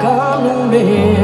coming in.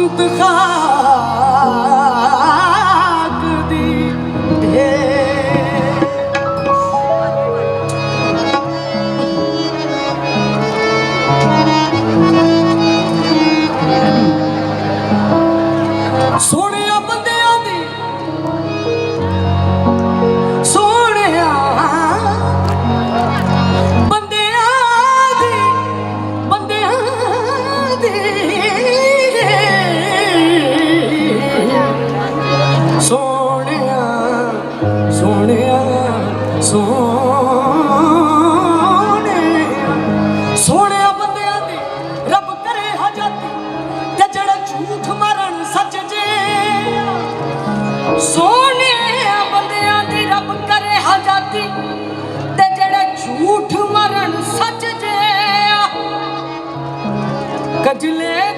und Quand tu l'es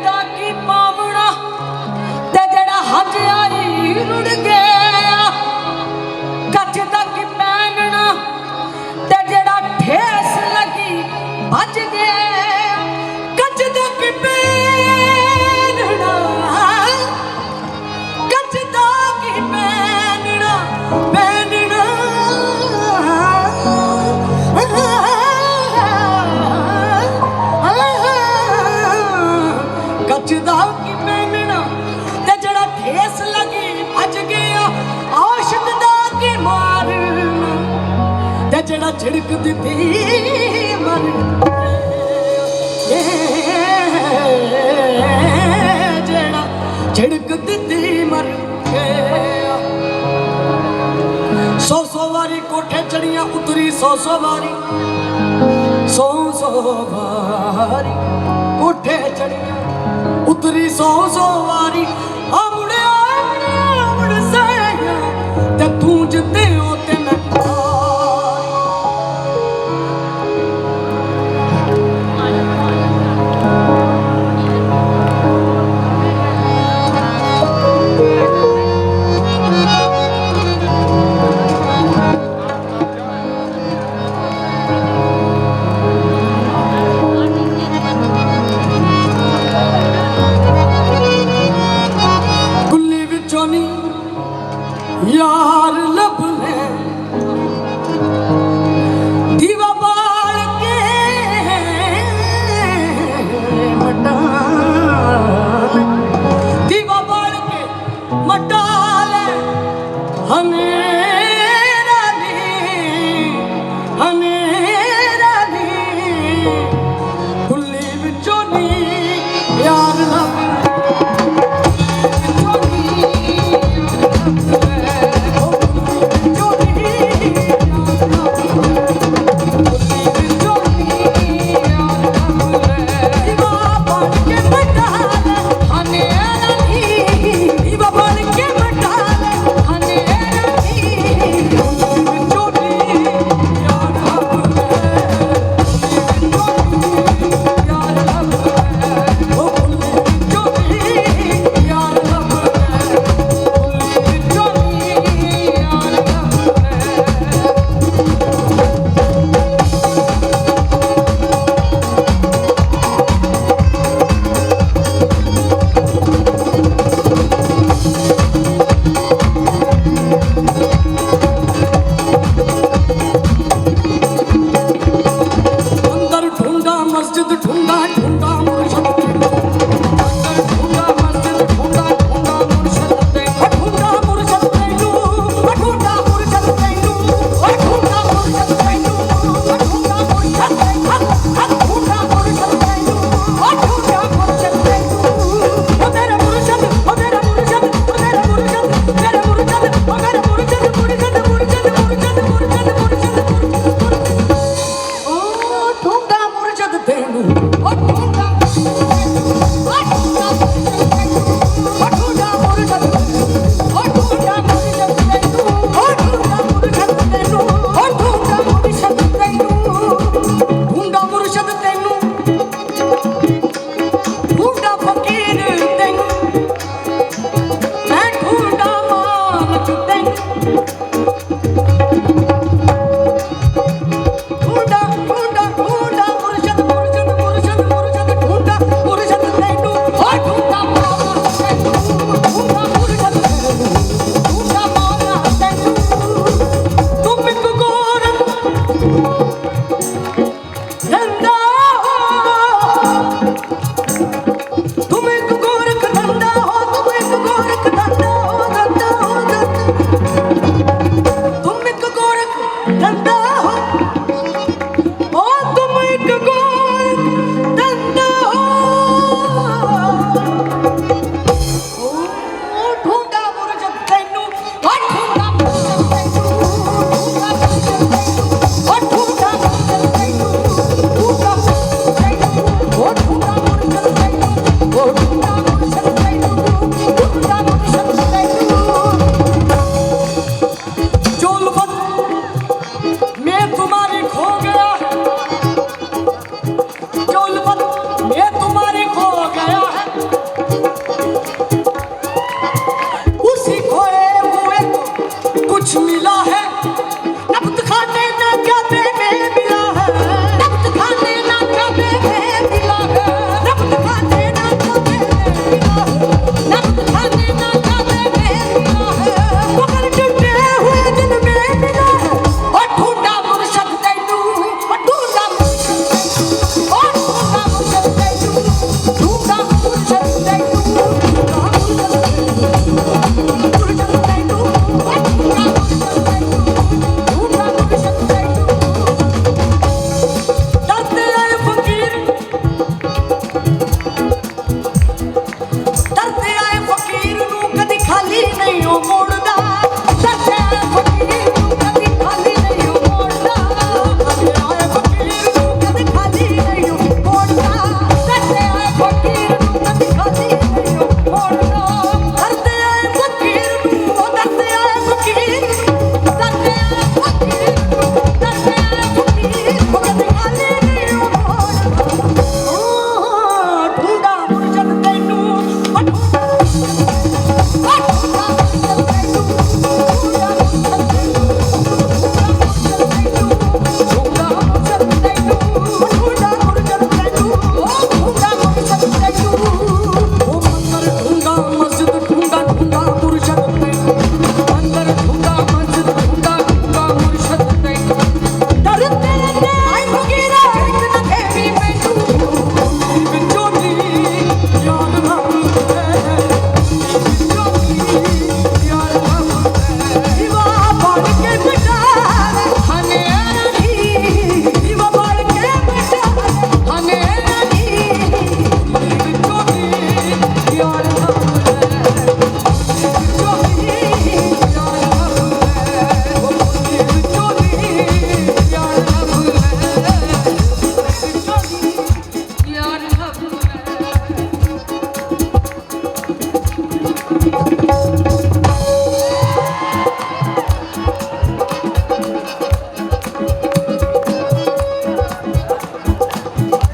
ਛਿੜਕ ਦਿੱਤੀ ਮਰ ਗਿਆ ਸੋ ਸੋ ਵਾਰੀ ਕੋਠੇ ਚੜੀਆਂ, ਉਤਰੀ ਸੋ ਸੋ ਵਾਰੀ ਸੋ ਸੋ ਵਾਰੀ ਕੋਠੇ ਚੜੀਆਂ ਉਤਰੀ ਸੋ ਸੋ ਵਾਰੀ ਆ ਮੁੜਿਆ ਮੁੜ ਸਾਇਆ ਤੇ ਤੂੰ ਜਿੱਤੇ ਉਹ ਤੇ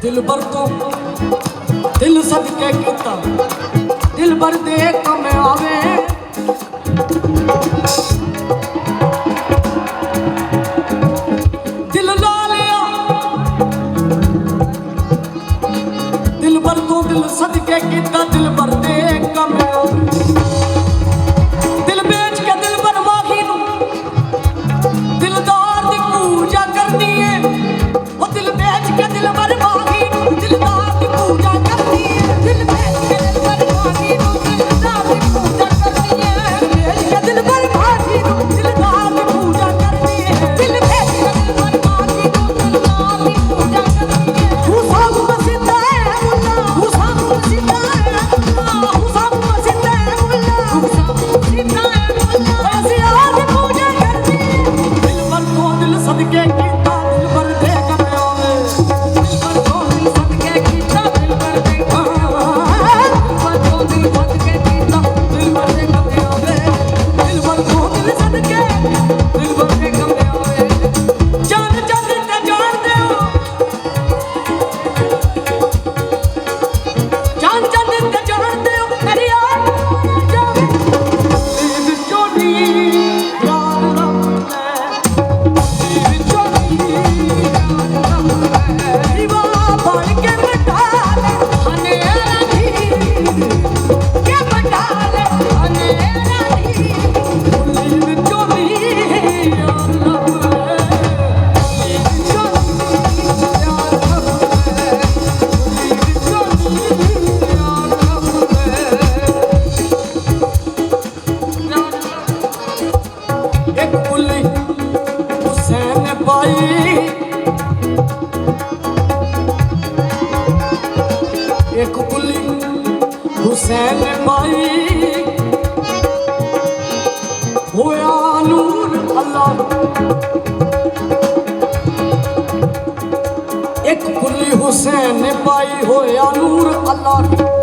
ਦਿਲ ਬਰ ਤੋਂ ਦਿਲ ਸਦਕੇ ਕੀਤਾ। ਦਿਲ ਬਰ ਦੇ ਕੰਮ ਆਵੇ। ਦਿਲ ਲਾ ਲਿਆ। ਦਿਲ ਬਰ ਤੋਂ ਦਿਲ ਸਦਕੇ ਕੀਤਾ, ਦਿਲ ਬਰ ਦੇ ਬਾਈ ਇੱਕ ਕੁਲੀ ਹੁਸੈਨ ਬਾਈ ਹੋਇਆ ਨੂਰ ਅੱਲਾ। ਇੱਕ ਕੁਲੀ ਹੁਸੈਨ ਬਾਈ ਹੋਇਆ ਨੂਰ ਅੱਲਾ।